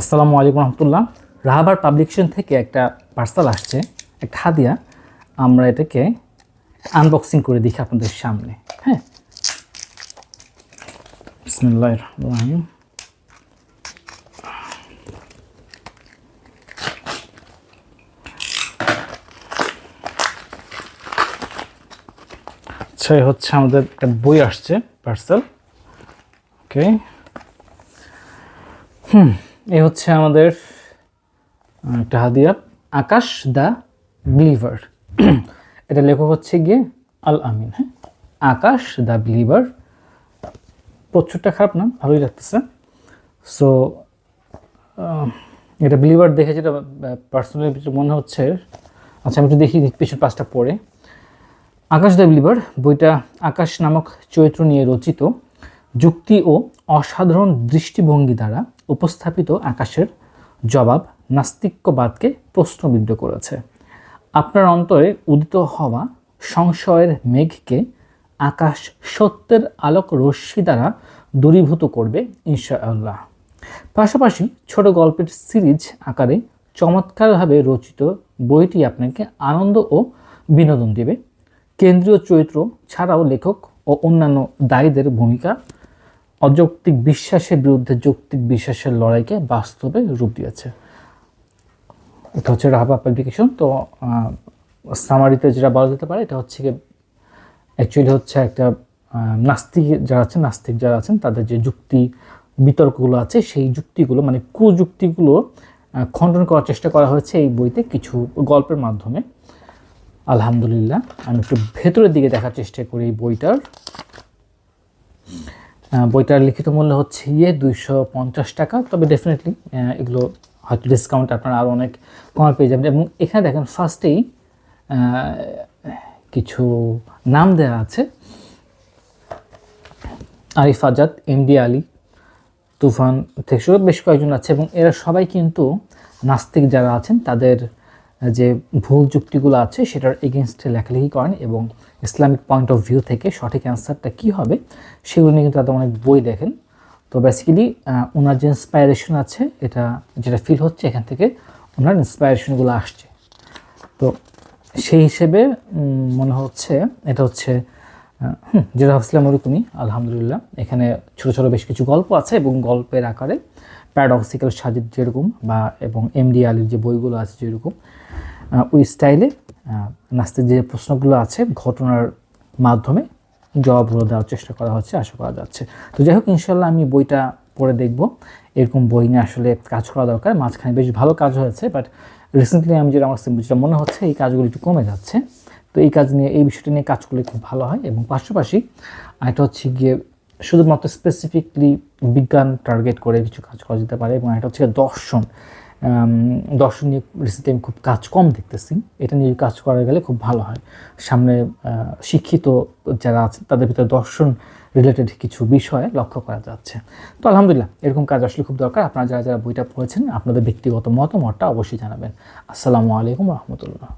আসসালামু আলাইকুম রহমতুল্লাহ। রাহাবার পাবলিকেশন থেকে একটা পার্সেল আসছে, একটা হাদিয়া। আমরা এটাকে আনবক্সিং করে দেখি আপনাদের সামনে হ্যাঁ? আচ্ছা হচ্ছে আমাদের একটা বই আসছে পার্সেল ওকে হুম। এই হচ্ছে আমাদের একটা হাদিয়া। আকাশ দ্য বিলিভার। এটা লেখক হচ্ছে গিয়ে আল আমিন হ্যাঁ? আকাশ দ্য বিলিভার। প্রচুরটা খারাপ না, ভালোই লাগতেছে। সো এটা বিলিভার দেখে যেটা পার্সোনালি মনে হচ্ছে আচ্ছা আমি একটু দেখি পিছন পাঁচটা পড়ে। আকাশ দ্য বিলিভার, বইটা আকাশ নামক চরিত্র নিয়ে রচিত, যুক্তি ও অসাধারণ দৃষ্টিভঙ্গি দ্বারা উপস্থাপিত আকাশের জবাব নাস্তিক্যবাদকে প্রশ্নবিদ্ধ করেছে। আপনার অন্তরে উদিত হওয়া সংশয়ের মেঘকে আকাশ সত্যের আলোক রশ্মি দ্বারা দূরীভূত করবে ইনশাআল্লাহ। পাশাপাশি ছোট গল্পের সিরিজ আকারে চমৎকারভাবে রচিত বইটি আপনাকে আনন্দ ও বিনোদন দেবে। কেন্দ্রীয় চরিত্র ছাড়াও লেখক ও অন্যান্য দায়ীদের ভূমিকা অযৌক্তিক বিশ্বাসের বিরুদ্ধে যৌক্তিক বিশ্বাসের লড়াইকে বাস্তবে রূপ দিয়েছে। এটা হচ্ছে রাহাবা পাবলিকেশন তো সামারিতে যেটা বলা যেতে পারে, এটা হচ্ছে কি অ্যাকচুয়ালি হচ্ছে একটা নাস্তিক যারা আছেন, নাস্তিক যারা আছেন, তাদের যে যুক্তি বিতর্কগুলো আছে, সেই যুক্তিগুলো মানে কুযুক্তিগুলো খণ্ডন করার চেষ্টা করা হয়েছে এই বইতে কিছু গল্পের মাধ্যমে। আলহামদুলিল্লাহ, আমি একটু ভেতরের দিকে দেখার চেষ্টা করি এই বইটার। বইটার লিখিত মূল্য হচ্ছে ইয়ে দুইশো পঞ্চাশ টাকা। তবে ডেফিনেটলি এগুলো হয়তো ডিসকাউন্ট আপনারা আরও অনেক কমে পেয়ে যাবেন। এবং এখানে দেখেন ফার্স্টেই কিছু নাম দেওয়া আছে। আরিফ আজাদ এমডি আলী, তুফান থেকে বেশ কয়েকজন আছে। এবং এরা সবাই কিন্তু নাস্তিক যারা আছেন, তাদের যে ভুল যুক্তিগুলো আছে সেটার এগেনস্টে লেখালেখি করেন এবং ইসলামিক পয়েন্ট অফ ভিউ থেকে সঠিক অ্যান্সারটা কী হবে সেগুলো নিয়ে কিন্তু তাদের অনেক বই দেখেন। তো বেসিক্যালি ওনার যে ইন্সপায়ারেশন আছে, এটা যেটা ফিল হচ্ছে এখান থেকে ওনার ইন্সপায়ারেশনগুলো আসছে। তো সেই হিসেবে মনে হচ্ছে, এটা হচ্ছে যেটা ভাবছিলাম ওরকমই আলহামদুলিল্লাহ। এখানে ছোট ছোট বেশ কিছু গল্প আছে এবং গল্পের আকারে প্যারাডক্সিক্যাল সাজিদ যেরকম বা এবং এমডি আলীর যে বইগুলো আছে যেরকম ওই স্টাইলে নাস্তিক যে প্রশ্নগুলো আছে ঘটনার মাধ্যমে জবাবগুলো দেওয়ার চেষ্টা করা হচ্ছে, আশা করা যাচ্ছে। তো যাই হোক ইনশাল্লাহ আমি বইটা পড়ে দেখব। এরকম বই নিয়ে আসলে কাজ করা দরকার। মাঝখানে বেশ ভালো কাজ হয়েছে বাট রিসেন্টলি আমি যেটা আমার যেটা মনে হচ্ছে, এই কাজগুলো একটু কমে যাচ্ছে। তো এই কাজ নিয়ে, এই বিষয়টা নিয়ে কাজ করলে খুব ভালো হয়। এবং পাশাপাশি এটা হচ্ছে গিয়ে শুধুমাত্র স্পেসিফিকলি বিজ্ঞান টার্গেট করে কিছু কাজ করা যেতে পারে এবং এটা হচ্ছে দর্শন। দর্শন নিয়ে রিসেন্টলি আমি খুব কাজ কম দেখতেছি। এটা নিয়ে কাজ করা গেলে খুব ভালো হয়। সামনে শিক্ষিত যারা আছেন তাদের ভিতরে দর্শন রিলেটেড কিছু বিষয়ে লক্ষ্য করা যাচ্ছে। তো আলহামদুলিল্লাহ, এরকম কাজ আসলে খুব দরকার। আপনারা যারা যারা বইটা পড়েছেন, আপনাদের ব্যক্তিগত মতামতটা অবশ্যই জানাবেন। আসসালামু আলাইকুম রহমতুল্লাহ।